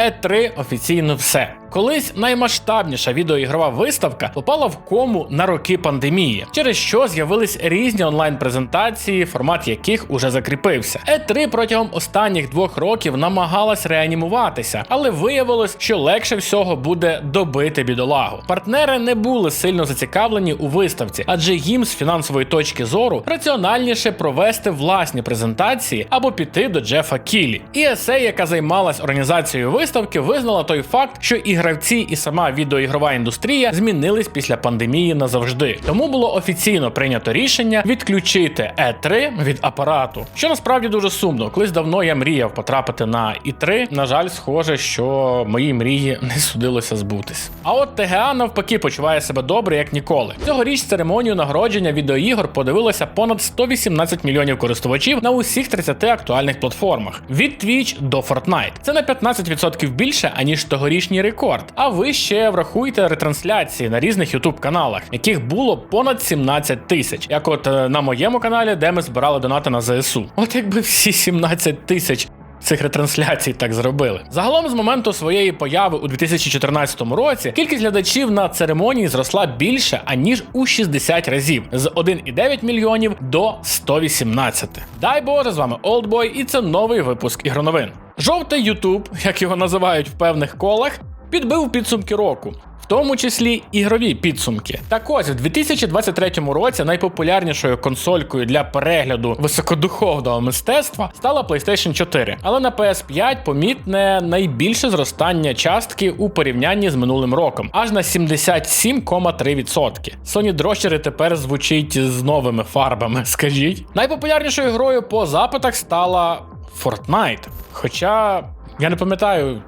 E3 офіційно все. Колись наймасштабніша відеоігрова виставка попала в кому на роки пандемії, через що з'явились різні онлайн-презентації, формат яких уже закріпився. E3 протягом останніх двох років намагалась реанімуватися, але виявилось, що легше всього буде добити бідолагу. Партнери не були сильно зацікавлені у виставці, адже їм з фінансової точки зору раціональніше провести власні презентації або піти до Джефа Кілі. ESA, яка займалась організацією виставки, визнала той факт, що і гравці, і сама відеоігрова індустрія змінились після пандемії назавжди. Тому було офіційно прийнято рішення відключити E3 від апарату, що насправді дуже сумно. Колись давно я мріяв потрапити на E3. На жаль, схоже, що мої мрії не судилося збутись. А от ТГА навпаки почуває себе добре як ніколи. Цьогоріч церемонію нагородження відеоігор подивилося понад 118 мільйонів користувачів на усіх 30 актуальних платформах від Twitch до Fortnite. Це на 15% більше аніж тогорічній рекорд. А ви ще врахуйте ретрансляції на різних youtube каналах, яких було понад 17 тисяч. Як от е, на моєму каналі, де ми збирали донати на ЗСУ. От якби всі 17 тисяч цих ретрансляцій так зробили. Загалом, з моменту своєї появи у 2014 році, кількість глядачів на церемонії зросла більше аніж у 60 разів з 1,9 мільйонів до 118. Дай Боже, з вами Олдбой, і це новий випуск ігроновин. Жовтий Ютуб, як його називають в певних колах, підбив підсумки року. В тому числі ігрові підсумки. Так ось, в 2023 році найпопулярнішою консолькою для перегляду високодуховного мистецтва стала PlayStation 4, але на PS5 помітне найбільше зростання частки у порівнянні з минулим роком, аж на 77,3%. Sony дрощери тепер звучить з новими фарбами, скажіть. Найпопулярнішою грою по запитах стала Fortnite. Хоча я не пам'ятаю,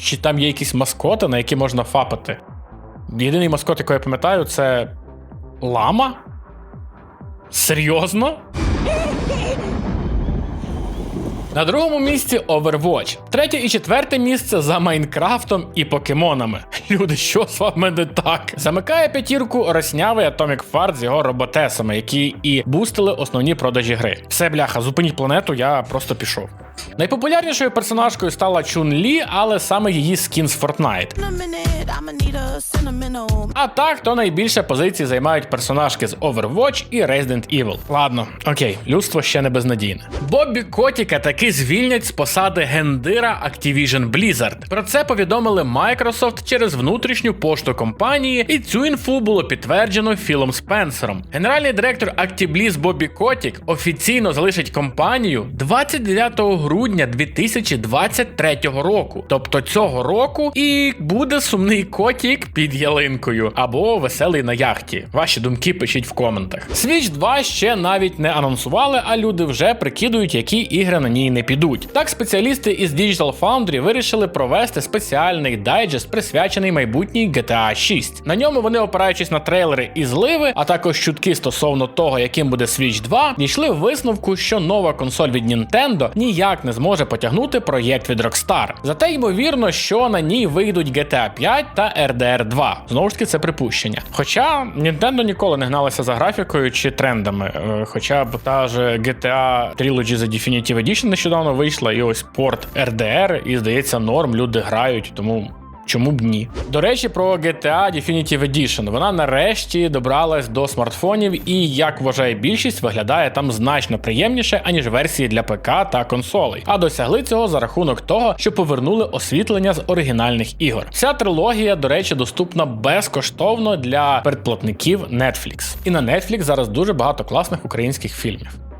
чи там є якісь маскоти, на які можна фапати. Єдиний маскот, який я пам'ятаю, це лама? Серйозно? На другому місці Overwatch. Третє і четверте місце за Майнкрафтом і покемонами. Люди, що з вами не так? Замикає п'ятірку роснявий Atomic Fart з його роботесами, які і бустили основні продажі гри. Все, бляха, зупиніть планету, я просто пішов. Найпопулярнішою персонажкою стала Чун Лі, але саме її скін з Fortnite. А так, то найбільше позицій займають персонажки з Overwatch і Resident Evil. Ладно, окей, людство ще не безнадійне. Боббі Котіка таки звільнять з посади гендира Activision Blizzard. Про це повідомили Microsoft через внутрішню пошту компанії, і цю інфу було підтверджено Філом Спенсером. Генеральний директор ActiBliz Боббі Котік офіційно залишить компанію 29 грудня 2023 року. Тобто цього року і буде сумний котік під ялинкою або веселий на яхті. Ваші думки пишіть в коментах. Switch 2 ще навіть не анонсували, а люди вже прикидують, які ігри на ній не підуть. Так, спеціалісти із Digital Foundry вирішили провести спеціальний дайджест, присвячений майбутній GTA 6. На ньому вони, опираючись на трейлери і зливи, а також чутки стосовно того, яким буде Switch 2, дійшли в висновку, що нова консоль від Nintendo ніяк не зможе потягнути проєкт від Rockstar. Зате ймовірно, що на ній вийдуть GTA 5 та RDR 2. Знову ж таки, це припущення. Хоча Nintendo ніколи не гналася за графікою чи трендами. Е, Хоча б та ж GTA Trilogy The Definitive Edition нещодавно вийшла, і ось порт RDR, і здається, норм люди грають, тому. Чому б ні? До речі, про GTA Definitive Edition. Вона нарешті добралась до смартфонів, і як вважає більшість, виглядає там значно приємніше, аніж версії для ПК та консолей. А досягли цього за рахунок того, що повернули освітлення з оригінальних ігор. Ця трилогія, до речі, доступна безкоштовно для передплатників Netflix. І на Netflix зараз дуже багато класних українських фільмів.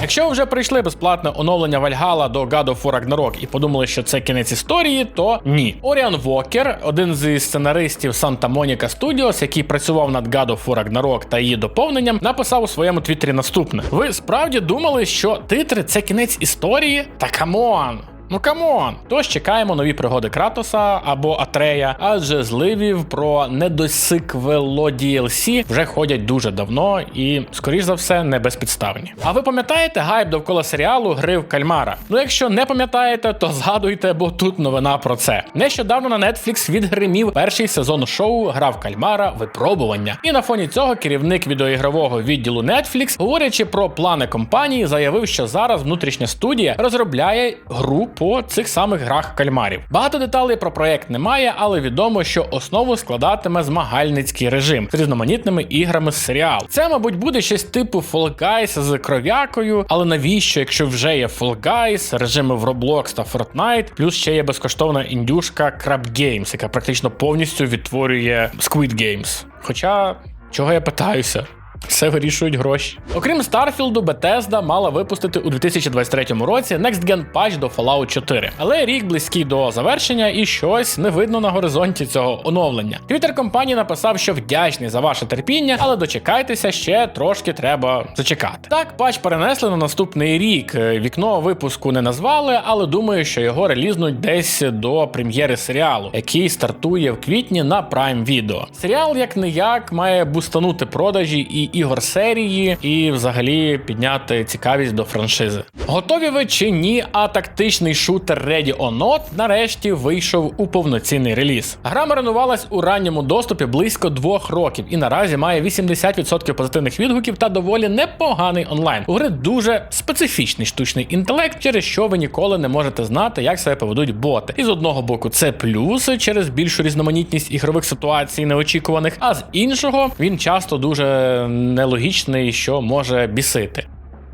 Якщо ви вже прийшли безплатне оновлення Вальгала до God of War Ragnarok і подумали, що це кінець історії, то ні. Оріан Вокер, один зі сценаристів Santa Monica Studios, який працював над God of War Ragnarok та її доповненням, написав у своєму твіттері наступне: Ви справді думали, що титри це кінець історії? Та камон! Ну камон! Тож чекаємо нові пригоди Кратоса або Атрея, адже зливів про недосиквело DLC вже ходять дуже давно і, скоріш за все, не безпідставні. А ви пам'ятаєте гайп довкола серіалу Гри в Кальмара? Ну якщо не пам'ятаєте, то згадуйте, бо тут новина про це. Нещодавно на Netflix відгримів перший сезон шоу Гра в Кальмара Випробування. І на фоні цього керівник відеоігрового відділу Netflix, говорячи про плани компанії, заявив, що зараз внутрішня студія розробляє гру по цих самих грах кальмарів. Багато деталей про проект немає, але відомо, що основу складатиме змагальницький режим з різноманітними іграми з серіалу. Це, мабуть, буде щось типу Fall Guys з кров'якою, але навіщо, якщо вже є Fall Guys, режими в Roblox та Fortnite, плюс ще є безкоштовна індюшка Crab Games, яка практично повністю відтворює Squid Games. Хоча, чого я питаюся? Все вирішують гроші. Окрім Старфілду, Bethesda мала випустити у 2023 році Next Gen патч до Fallout 4. Але рік близький до завершення і щось не видно на горизонті цього оновлення. Твіттер компанії написав, що вдячний за ваше терпіння, але дочекайтеся, ще трошки треба зачекати. Так, патч перенесли на наступний рік. Е, Вікно випуску не назвали, але думаю, що його релізнуть десь до прем'єри серіалу, який стартує в квітні на Prime Video. Серіал як не як має бустанути продажі і ігор серії, і взагалі підняти цікавість до франшизи. Готові ви чи ні? А тактичний шутер Ready or Not нарешті вийшов у повноцінний реліз. Гра маринувалась у ранньому доступі близько двох років і наразі має 80% позитивних відгуків та доволі непоганий онлайн. У гри дуже специфічний штучний інтелект, через що ви ніколи не можете знати, як себе поведуть боти. І з одного боку, це плюси через більшу різноманітність ігрових ситуацій неочікуваних, а з іншого він часто дуже нелогічний, що може бісити.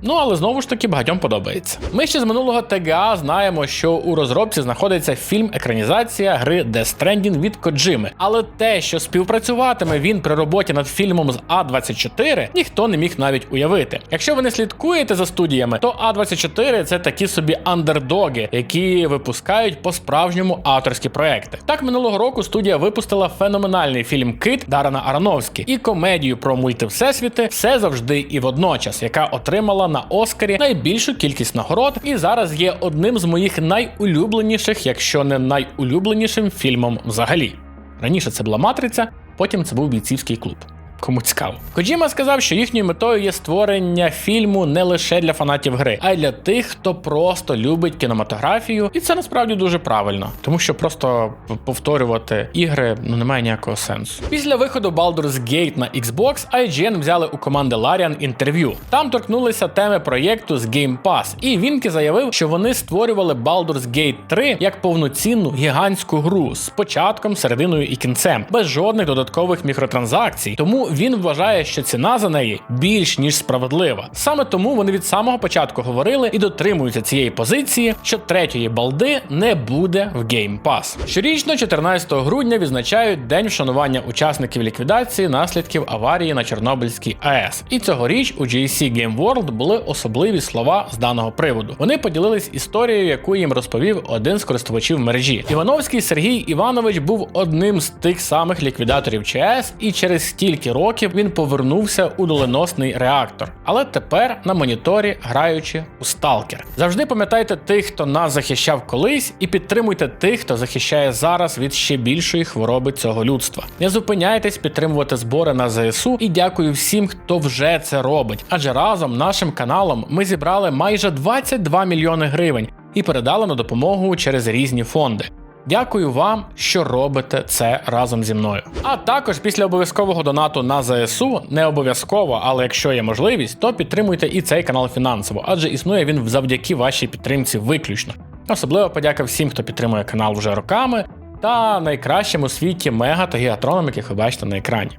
Ну, але знову ж таки багатьом подобається. Ми ще з минулого ТГА знаємо, що у розробці знаходиться фільм-екранізація гри Death Stranding від Коджими. Але те, що співпрацюватиме він при роботі над фільмом з А24, ніхто не міг навіть уявити. Якщо ви не слідкуєте за студіями, то А24 це такі собі андердоги, які випускають по-справжньому авторські проекти. Так минулого року студія випустила феноменальний фільм Кит Дарана Ароновські і комедію про мультивсесвіти все завжди і водночас, яка отримала на Оскарі найбільшу кількість нагород, і зараз є одним з моїх найулюбленіших, якщо не найулюбленішим фільмом взагалі. Раніше це була матриця, потім це був бійцівський клуб. Кому цікаво. Коджіма сказав, що їхньою метою є створення фільму не лише для фанатів гри, а й для тих, хто просто любить кінематографію, і це насправді дуже правильно, тому що просто повторювати ігри ну немає ніякого сенсу. Після виходу Baldur's Gate на Xbox, IGN взяли у команди Larian інтерв'ю. Там торкнулися теми проєкту з Game Pass, і Вінкі заявив, що вони створювали Baldur's Gate 3 як повноцінну гігантську гру з початком, серединою і кінцем, без жодних додаткових мікротранзакцій. Тому він вважає, що ціна за неї більш ніж справедлива. Саме тому вони від самого початку говорили і дотримуються цієї позиції, що третьої балди не буде в Game Pass. Щорічно, 14 грудня, відзначають день вшанування учасників ліквідації наслідків аварії на Чорнобильській АЕС. І цьогоріч у GSC Game World були особливі слова з даного приводу. Вони поділились історією, яку їм розповів один з користувачів мережі. Івановський Сергій Іванович був одним з тих самих ліквідаторів ЧАЕС, і через стільки років він повернувся у доленосний реактор. Але тепер на моніторі граючи у Сталкер. Завжди пам'ятайте тих, хто нас захищав колись, і підтримуйте тих, хто захищає зараз від ще більшої хвороби цього людства. Не зупиняйтесь підтримувати збори на ЗСУ і дякую всім, хто вже це робить. Адже разом нашим каналом ми зібрали майже 22 мільйони гривень і передали на допомогу через різні фонди. Дякую вам, що робите це разом зі мною. А також після обов'язкового донату на ЗСУ, не обов'язково, але якщо є можливість, то підтримуйте і цей канал фінансово, адже існує він завдяки вашій підтримці виключно. Особливо подяка всім, хто підтримує канал вже роками, та найкращим у світі мега та гігатронам, яких ви бачите на екрані.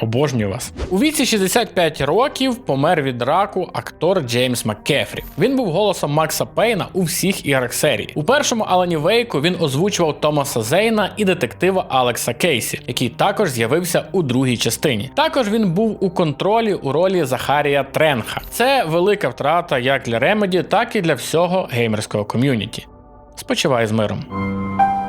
Обожнюю вас. У віці 65 років помер від раку актор Джеймс Маккефрі. Він був голосом Макса Пейна у всіх іграх серії. У першому Алані Вейку він озвучував Томаса Зейна і детектива Алекса Кейсі, який також з'явився у другій частині. Також він був у контролі у ролі Захарія Тренха. Це велика втрата як для Ремеді, так і для всього геймерського ком'юніті. Спочивай з миром.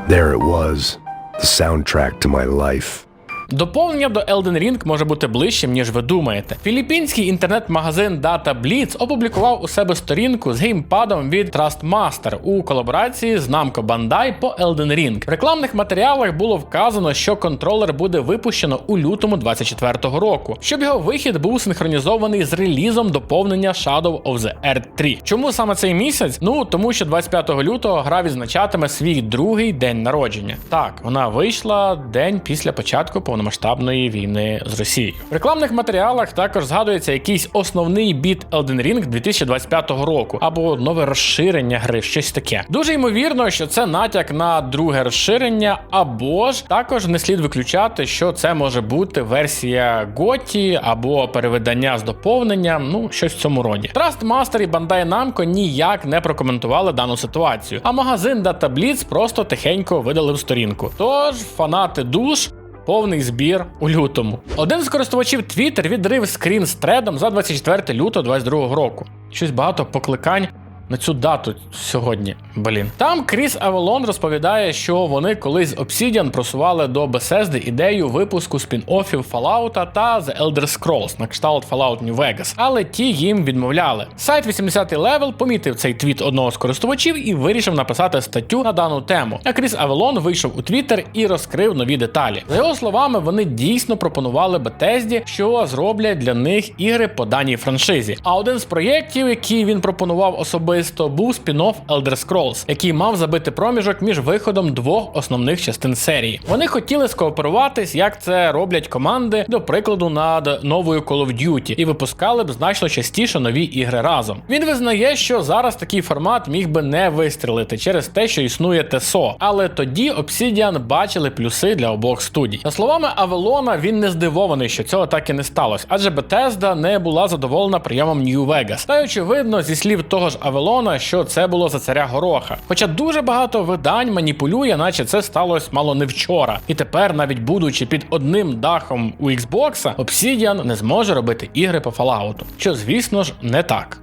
There it was, the soundtrack to my life. Доповнення до Elden Ring може бути ближчим, ніж ви думаєте. Філіппінський інтернет-магазин Data Blitz опублікував у себе сторінку з геймпадом від Trustmaster у колаборації з Namco Bandai по Elden Ring. В рекламних матеріалах було вказано, що контролер буде випущено у лютому 24-го року, щоб його вихід був синхронізований з релізом доповнення Shadow of the Earth 3. Чому саме цей місяць? Ну тому що 25 лютого гра відзначатиме свій другий день народження. Так, вона вийшла день після початку повноцінного повномасштабної війни з Росією. В рекламних матеріалах також згадується якийсь основний біт Elden Ring 2025 року або нове розширення гри, щось таке. Дуже ймовірно, що це натяк на друге розширення, або ж також не слід виключати, що це може бути версія Готі або перевидання з доповненням, ну щось в цьому роді. Trustmaster і Bandai Namco ніяк не прокоментували дану ситуацію, а магазин Data Blitz просто тихенько видалив сторінку. Тож фанати душ. Повний збір у лютому. Один з користувачів Twitter відрив скрін з тредом за 24 лютого 2022 року. Щось багато покликань на цю дату сьогодні. Блін. Там Кріс Авелон розповідає, що вони колись Obsidian просували до Bethesda ідею випуску спін-оффів Fallout та The Elder Scrolls на кшталт Fallout New Vegas, але ті їм відмовляли. Сайт 80 левел помітив цей твіт одного з користувачів і вирішив написати статтю на дану тему. А Кріс Авелон вийшов у Твіттер і розкрив нові деталі. За його словами, вони дійсно пропонували Bethesda, що зроблять для них ігри по даній франшизі. А один з проєктів, який він пропонував особисто, був спін-офф Elder Scrolls, який мав забити проміжок між виходом двох основних частин серії. Вони хотіли скооперуватись, як це роблять команди, до прикладу, над новою Call of Duty, і випускали б значно частіше нові ігри разом. Він визнає, що зараз такий формат міг би не вистрілити через те, що існує ТСО, але тоді Obsidian бачили плюси для обох студій. За словами Авелона, він не здивований, що цього так і не сталося, адже Bethesda не була задоволена прийомом New Vegas. Та очевидно, зі слів того ж Авелона, що це було за царя гороха. Хоча дуже багато видань маніпулює, наче це сталося мало не вчора. І тепер, навіть будучи під одним дахом у Xbox, Obsidian не зможе робити ігри по Fallout. Що, звісно ж, не так.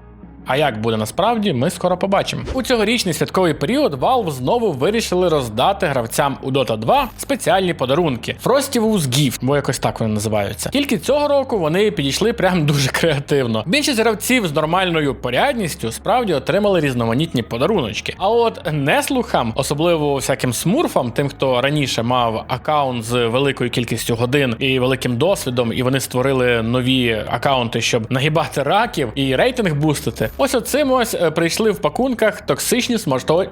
А як буде насправді, ми скоро побачимо. У цьогорічний святковий період Valve знову вирішили роздати гравцям у Dota 2 спеціальні подарунки Frosty Gift, бо якось так вони називаються. Тільки цього року вони підійшли прям дуже креативно. Більшість гравців з нормальною порядністю справді отримали різноманітні подаруночки. А от неслухам, особливо всяким смурфам, тим, хто раніше мав аккаунт з великою кількістю годин і великим досвідом, і вони створили нові аккаунти, щоб нагибати раків і рейтинг бустити. Ось оцим ось е, прийшли в пакунках токсичні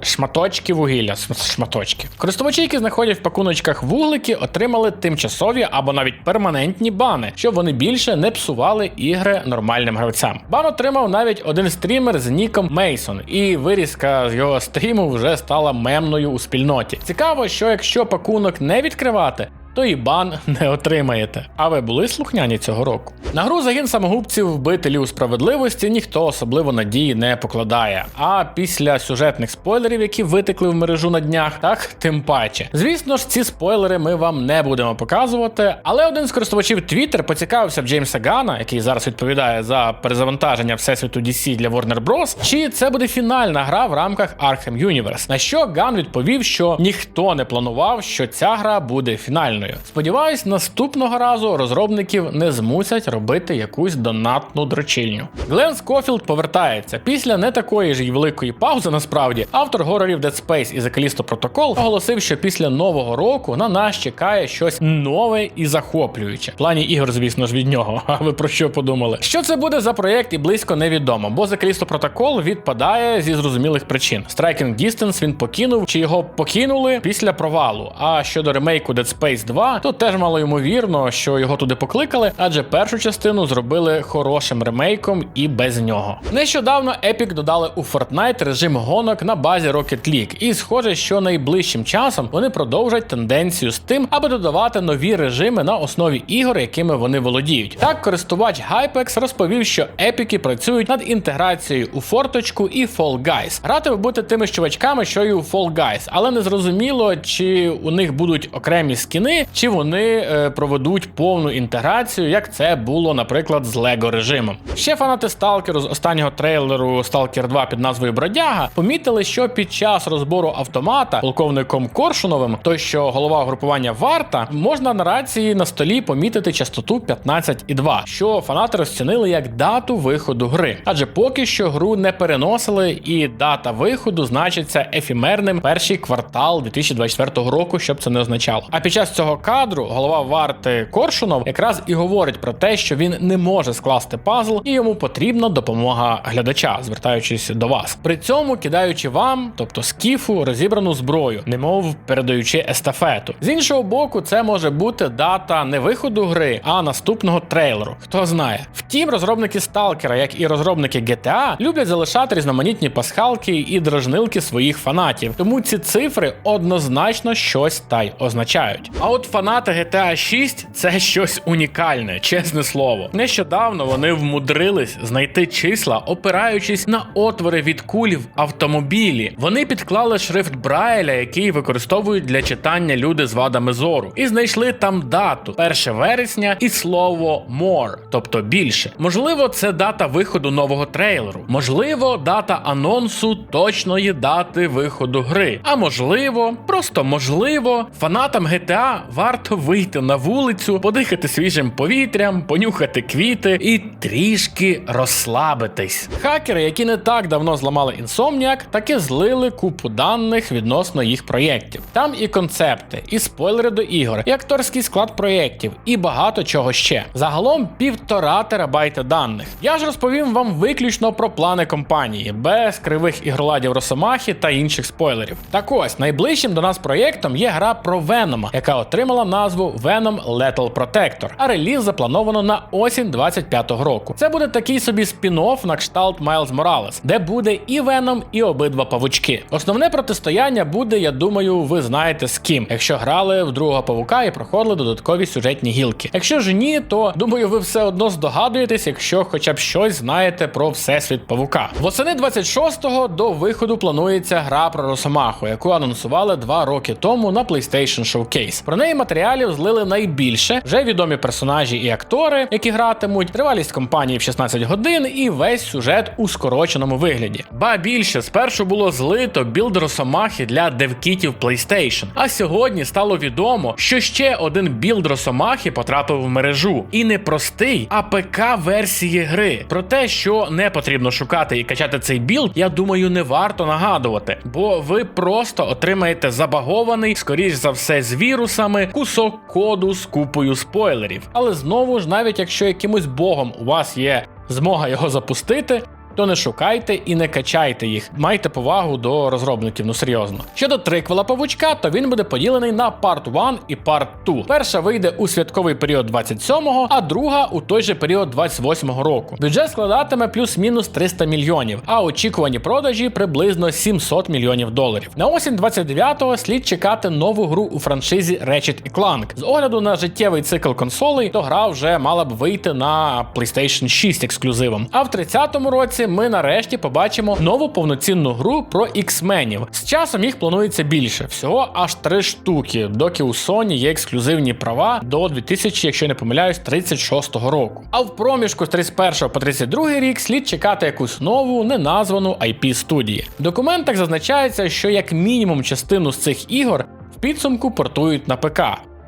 шматочки вугілля. Шматочки. Користувачі, які знаходять в пакуночках вуглики, отримали тимчасові або навіть перманентні бани, щоб вони більше не псували ігри нормальним гравцям. Бан отримав навіть один стрімер з ніком Мейсон, і вирізка з його стріму вже стала мемною у спільноті. Цікаво, що якщо пакунок не відкривати. То і бан не отримаєте. А ви були слухняні цього року? На гру загін самогубців вбителів справедливості ніхто особливо надії не покладає. А після сюжетних спойлерів, які витекли в мережу на днях, так тим паче. Звісно ж, ці спойлери ми вам не будемо показувати. Але один з користувачів Twitter поцікавився в Джеймса Гана, який зараз відповідає за перезавантаження всесвіту DC для Warner Bros., чи це буде фінальна гра в рамках Arkham Universe. На що Ган відповів, що ніхто не планував, що ця гра буде фінальною. Сподіваюсь, наступного разу розробників не змусять робити якусь донатну дрочильню. Глен Скофілд повертається після не такої ж й великої паузи. Насправді автор горорів Dead Space і Callisto Protocol оголосив, що після нового року на нас чекає щось нове і захоплююче. В плані ігор, звісно ж, від нього. А ви про що подумали? Що це буде за проєкт і близько невідомо, бо The Callisto Protocol відпадає зі зрозумілих причин. Striking Distance він покинув чи його покинули після провалу. А щодо ремейку Dead Space 2, то теж мало ймовірно, що його туди покликали, адже першу частину зробили хорошим ремейком і без нього. Нещодавно Epic додали у Fortnite режим гонок на базі Rocket League, і схоже, що найближчим часом вони продовжать тенденцію з тим, аби додавати нові режими на основі ігор, якими вони володіють. Так, користувач Hypex розповів, що епіки працюють над інтеграцією у форточку і Fall Guys. Грати ви тими ж чувачками, що і у Fall Guys, але не зрозуміло, чи у них будуть окремі скіни, чи вони е, проведуть повну інтеграцію, як це було, наприклад, з Lego режимом. Ще фанати Сталкеру з останнього трейлеру Stalker 2 під назвою Бродяга помітили, що під час розбору автомата полковником Коршуновим, той, що голова групування варта, можна на рації на столі помітити частоту 15,2, що фанати розцінили як дату виходу гри. Адже поки що гру не переносили, і дата виходу значиться ефімерним перший квартал 2024 року, щоб це не означало. А під час цього цього кадру голова варти Коршунов якраз і говорить про те, що він не може скласти пазл, і йому потрібна допомога глядача, звертаючись до вас. При цьому кидаючи вам, тобто скіфу, розібрану зброю, немов передаючи естафету. З іншого боку, це може бути дата не виходу гри, а наступного трейлеру. Хто знає. Втім, розробники Сталкера, як і розробники GTA, люблять залишати різноманітні пасхалки і дражнилки своїх фанатів. Тому ці цифри однозначно щось та й означають. А от фанати GTA 6 це щось унікальне, чесне слово. Нещодавно вони вмудрились знайти числа, опираючись на отвори від куль в автомобілі. Вони підклали шрифт Брайля, який використовують для читання люди з вадами зору, і знайшли там дату 1 вересня і слово more, тобто більше. Можливо, це дата виходу нового трейлеру. Можливо, дата анонсу точної дати виходу гри. А можливо, просто можливо, фанатам GTA варто вийти на вулицю, подихати свіжим повітрям, понюхати квіти і трішки розслабитись. Хакери, які не так давно зламали Insomniac, таки злили купу даних відносно їх проєктів. Там і концепти, і спойлери до ігор, і акторський склад проєктів, і багато чого ще. Загалом півтора терабайта даних. Я ж розповім вам виключно про плани компанії, без кривих ігроладів Росомахи та інших спойлерів. Так ось найближчим до нас проєктом є гра про Венома, яка отримала назву Venom Lethal Protector, а реліз заплановано на осінь 25-го року. Це буде такий собі спін-офф на кшталт Майлз Моралес, де буде і Веном, і обидва павучки. Основне протистояння буде, я думаю, ви знаєте з ким, якщо грали в другого павука і проходили додаткові сюжетні гілки. Якщо ж ні, то думаю, ви все одно здогадуєтесь, якщо хоча б щось знаєте про всесвіт павука. Восени 26-го до виходу планується гра про Росомаху, яку анонсували два роки тому на PlayStation Showcase. Про неї матеріалів злили найбільше. Вже відомі персонажі і актори, які гратимуть, тривалість кампанії в 16 годин і весь сюжет у скороченому вигляді. Ба більше спершу було злито білд Росомахи для девкітів PlayStation. А сьогодні стало відомо, що ще один білд Росомахи потрапив в мережу. І не простий, а ПК версії гри. Про те, що не потрібно шукати і качати цей білд, я думаю, не варто нагадувати, бо ви просто отримаєте забагований, скоріш за все, з вірусами, кусок коду з купою спойлерів. Але знову ж, навіть якщо якимось богом у вас є змога його запустити. То не шукайте і не качайте їх. Майте повагу до розробників, ну серйозно. Щодо триквела павучка, то він буде поділений на Part 1 і Part 2. Перша вийде у святковий період 27-го, а друга у той же період 28-го року. Бюджет складатиме плюс-мінус 300 мільйонів, а очікувані продажі приблизно 700 мільйонів доларів. На осінь 29-го слід чекати нову гру у франшизі Ratchet Clank. З огляду на життєвий цикл консолей, то гра вже мала б вийти на PlayStation 6 ексклюзивом. А в 30-му році ми нарешті побачимо нову повноцінну гру про X-менів. З часом їх планується більше, всього аж три штуки, доки у Sony є ексклюзивні права до 2000, якщо не помиляюсь, 36-го року. А в проміжку з 31 по 32 рік слід чекати якусь нову неназвану IP студії. В документах зазначається, що як мінімум частину з цих ігор в підсумку портують на ПК.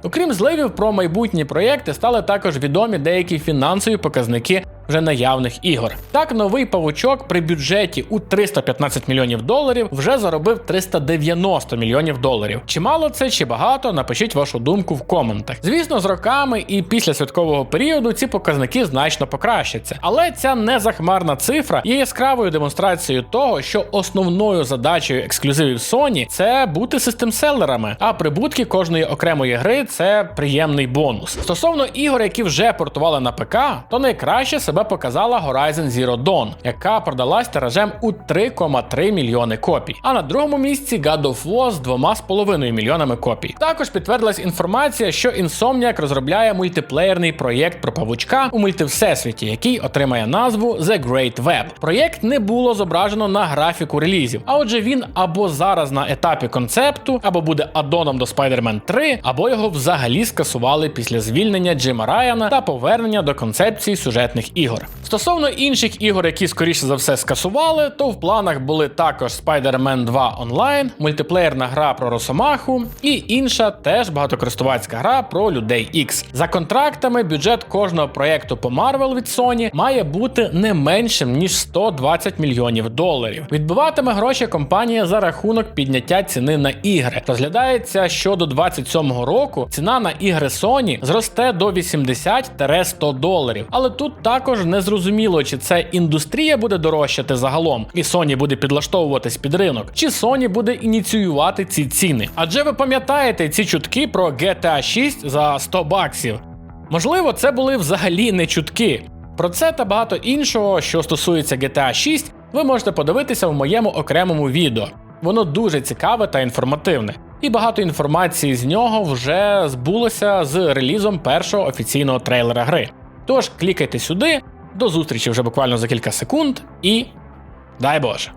Окрім зливів про майбутні проєкти, стали також відомі деякі фінансові показники вже наявних ігор. Так, новий павучок при бюджеті у 315 мільйонів доларів вже заробив 390 мільйонів доларів. Чи мало це, чи багато? Напишіть вашу думку в коментах. Звісно, з роками і після святкового періоду ці показники значно покращаться. Але ця незахмарна цифра є яскравою демонстрацією того, що основною задачею ексклюзивів Sony це бути систем-селерами, а прибутки кожної окремої гри це приємний бонус. Стосовно ігор, які вже портували на ПК, то найкраще себе показала Horizon Zero Dawn, яка продалась тиражем у 3,3 мільйони копій. А на другому місці God of War з 2,5 мільйонами копій. Також підтвердилась інформація, що Insomniac розробляє мультиплеєрний проєкт про павучка у мультивсесвіті, який отримає назву The Great Web. Проєкт не було зображено на графіку релізів, а отже, він або зараз на етапі концепту, або буде аддоном до Spider-Man 3, або його взагалі скасували після звільнення Джима Райана та повернення до концепції сюжетних ігор. Ігор. Стосовно інших ігор, які скоріше за все скасували, то в планах були також Spider-Man 2 Online, мультиплеєрна гра про Росомаху і інша теж багатокористувацька гра про людей X. За контрактами бюджет кожного проєкту по Marvel від Sony має бути не меншим ніж 120 мільйонів доларів. Відбиватиме гроші компанія за рахунок підняття ціни на ігри. Розглядається, що до 27-го року ціна на ігри Sony зросте до 80-100 доларів. Але тут також не зрозуміло, чи це індустрія буде дорожчати загалом, і Sony буде підлаштовуватись під ринок, чи Sony буде ініціювати ці ціни. Адже ви пам'ятаєте ці чутки про GTA 6 за 100 баксів. Можливо, це були взагалі не чутки. Про це та багато іншого, що стосується GTA 6, ви можете подивитися в моєму окремому відео. Воно дуже цікаве та інформативне, і багато інформації з нього вже збулося з релізом першого офіційного трейлера гри. Тож клікайте сюди, до зустрічі вже буквально за кілька секунд і дай Боже!